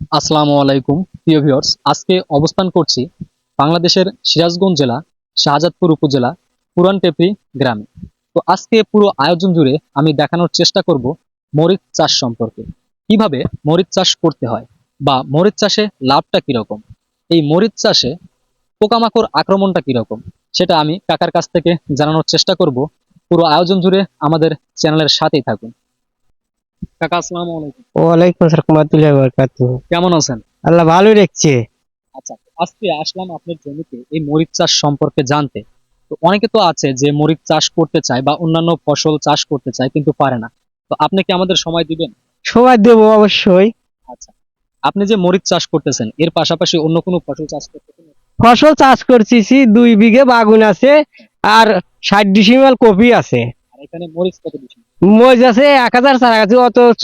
আসসালামু আলাইকুম, প্রিয় ভিউয়ার্স। আজকে অবস্থান করছি বাংলাদেশের সিরাজগঞ্জ জেলা, শাহজাদপুর উপজেলা পুরান টেপরি গ্রামে। তো আজকে পুরো আয়োজন জুড়ে আমি দেখানোর চেষ্টা করব মরিচ চাষ সম্পর্কে। কীভাবে মরিচ চাষ করতে হয় বা মরিচ চাষে লাভটা কীরকম? এই মরিচ চাষে পোকামাকড় আক্রমণটা কীরকম? সেটা আমি কাকার কাছ থেকে জানানোর চেষ্টা করব। পুরো আয়োজন জুড়ে আমাদের চ্যানেলের সাথেই থাকুন। কাকা আসসালামু আলাইকুম। ওয়ালাইকুম আসসালাম রহমতুল্লাহি ওয়া বারাকাতুহু। কেমন আছেন? আল্লাহ ভালোই রেখেছে আচ্ছা আজকে আসলাম আপনার জমিতে এই মরিচ চাষ সম্পর্কে জানতে। তো অনেকে তো আছে যে মরিচ চাষ করতে চায় বা অন্যান্য ফসল চাষ করতে চায় কিন্তু পারে না। তো আপনি কি আমাদের সময় দিবেন? সময় দেবো অবশ্যই। আচ্ছা আপনি যে মরিচ চাষ করতেছেন এর পাশাপাশি অন্য কোনো ফসল চাষ করতেছেন? ফসল চাষ করছি দুই বিঘে বাগুন আছে আর ষাট ডিসিমাল কপি আছে। এখানে মরিচ কত বেশি মজ আছে এক হাজার চারা আছে অথচ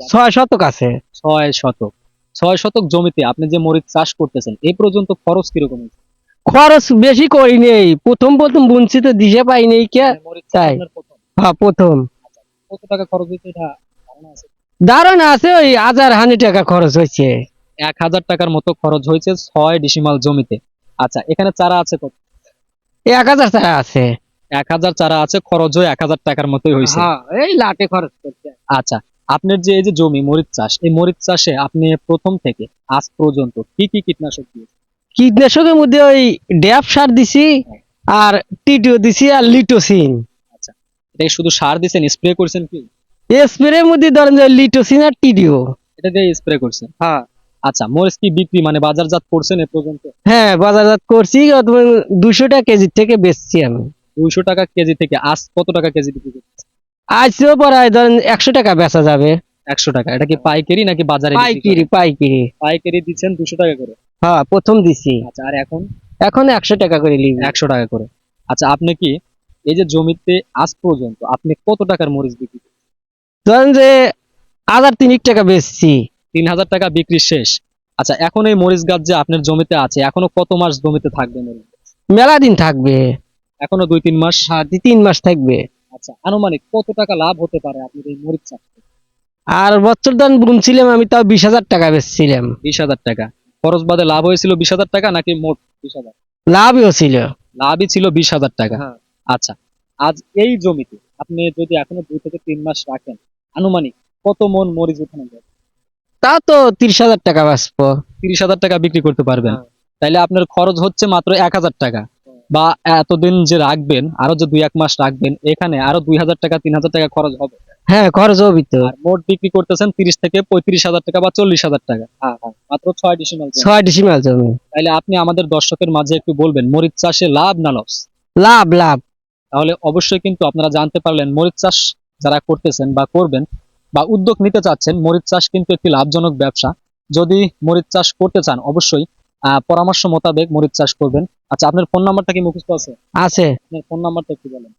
ছয় শতক আছে। ছয় শতক। ছয় শতক জমিতে আপনি যে মরিচ চাষ করতেছেন এই পর্যন্ত খরচ কীরকম হয়েছে? খরচ বেশি করি নেই। প্রথম প্রথম বুনছি তো দিশে পাই নেই কে? মানে মরিচ তাই। হ্যাঁ প্রথম। কত টাকা খরচ হয়েছে এটা? ধারণা আছে? ওই হাজার হানি টাকা খরচ হয়েছে। এক হাজার টাকার মতো খরচ হয়েছে ছয় ডিসিমাল জমিতে। আচ্ছা এখানে চারা আছে কত? এক হাজার চারা আছে। এক হাজার চারা আছে খরচও এক হাজার টাকার মতোই হয়েছে। হ্যাঁ এই লাটে খরচ করছে। আচ্ছা আপনার যে এই যে জমি মরিচ চাষ এই মরিচ চাষে আপনি প্রথম থেকে আজ পর্যন্ত কি কি কীটনাশক দিয়েছেন? কীটনাশকের মধ্যে ওই ড্যাপ সার দিছি আর টিটিও দিছি আর লিটোসিন। এটা কি শুধু সার দিয়েছেন স্প্রে করছেন কি? স্প্রের মধ্যে ধরেন যে লিটোসিন আর টিডিও এটা দিয়ে স্প্রে করছেন? হ্যাঁ। আচ্ছা মরিচ কি বিক্রি মানে বাজারজাত করছেন এ পর্যন্ত? হ্যাঁ বাজারজাত করছি দুশো টাকা কেজি থেকে বেচছি আমি। দুইশো টাকা কেজি থেকে আজ কত টাকা কেজি বিক্রি করছেন আজও পড়ায় ধরেন একশো টাকা বেচা যাবে। একশো টাকা। এটা কি পাইকারি নাকি বাজারে পাইকিরি? পাইকিরি। পাইকারি দিচ্ছেন দুশো টাকা করে? হ্যাঁ প্রথম দিছি। আচ্ছা আর এখন? এখন একশো টাকা করে নিবি। একশো টাকা করে। আচ্ছা আপনি কি এই যে জমিতে আজ পর্যন্ত আপনি কত টাকার মরিচ বিক্রি? ধরেন যে হাজার তিনিক টাকা বেচছি। তিন হাজার টাকা বিক্রি শেষ। আচ্ছা এখন এই মরিচ গাছ যে আপনার জমিতে আছে এখনও কত মাস জমিতে থাকবে মরিচ? মেলা দিন থাকবে। এখনও দুই তিন মাস? হ্যাঁ দুই তিন মাস থাকবে। আচ্ছা আনুমানিক কত টাকা লাভ হতে পারে আপনার এই মরিচ চাষ আর বছর দান বুনছিলাম আমি তাও বিশ হাজার টাকা বেচছিলাম। বিশ হাজার টাকা। খরচ বাদে লাভ হয়েছিল বিশ হাজার টাকা নাকি মোট বিশ হাজার? লাভও ছিল। লাভই ছিল বিশ হাজার টাকা। হ্যাঁ। আচ্ছা আজ এই জমিতে আপনি যদি এখনও দুই থেকে তিন মাস রাখেন আনুমানিক কত মন মরিচ উঠানো যাবে তা তো তিরিশ হাজার টাকা বাঁচবো। তিরিশ হাজার টাকা বিক্রি করতে পারবেন। হ্যাঁ। তাইলে আপনার খরচ হচ্ছে মাত্র এক হাজার টাকা। বা এতদিন যে রাখবেন আরও যে দুই এক মাস রাখবেন এখানে আরও দুই হাজার টাকা তিন হাজার টাকা খরচ হবে। হ্যাঁ খরচ হবি তো। মোট বিক্রি করতেছেন তিরিশ থেকে পঁয়ত্রিশ হাজার টাকা বা চল্লিশ হাজার টাকা। মাত্র ছয় ডিসিমাল ছয় ডিসিমাল জমি। তাইলে আপনি আমাদের দর্শকের মাঝে একটু বলবেন মরিচ চাষে লাভ না লস লাভ লাভ। তাহলে অবশ্যই কিন্তু আপনারা জানতে পারলেন মরিচ চাষ যারা করতেছেন বা করবেন বা উদ্যোগ নিতে চাচ্ছেন মরিচ চাষ কিন্তু একটি লাভজনক ব্যবসা। যদি মরিচ চাষ করতে চান অবশ্যই পরামর্শ মোতাবেক মরিচ চাষ করবেন। আচ্ছা আপনার ফোন নাম্বারটা কি মুখস্থ আছে? আছে। আপনার ফোন নাম্বারটা একটু বলেন।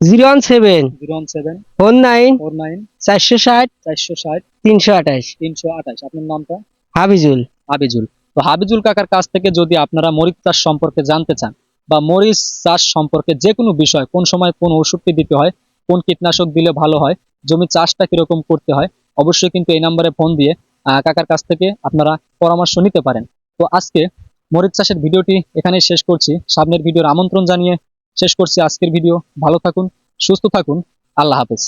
Zero one seven zero one seven four nine four nine চারশো ষাট চারশো ষাট তিনশো আঠাশ তিনশো আঠাশ। আপনার নামটা? হাবিজুল। হাবিজুল। তো হাবিজুল কাকার কাছ থেকে যদি আপনারা মরিচ চাষ সম্পর্কে জানতে চান বা মরিচ চাষ সম্পর্কে যে কোনো বিষয় কোন সময় কোন ওষুধটি দিতে হয় কোন কীটনাশক দিলে ভালো হয় জমি চাষটা কীরকম করতে হয় অবশ্যই কিন্তু এই নাম্বারে ফোন দিয়ে আহ, কাকার কাছ থেকে আপনারা পরামর্শ নিতে পারেন। তো আজকে মরিচ চাষের ভিডিওটি এখানে শেষ করছি। সামনের ভিডিওর আমন্ত্রণ জানিয়ে শেষ করছি আজকের ভিডিও। ভালো থাকুন, সুস্থ থাকুন। আল্লাহ হাফেজ।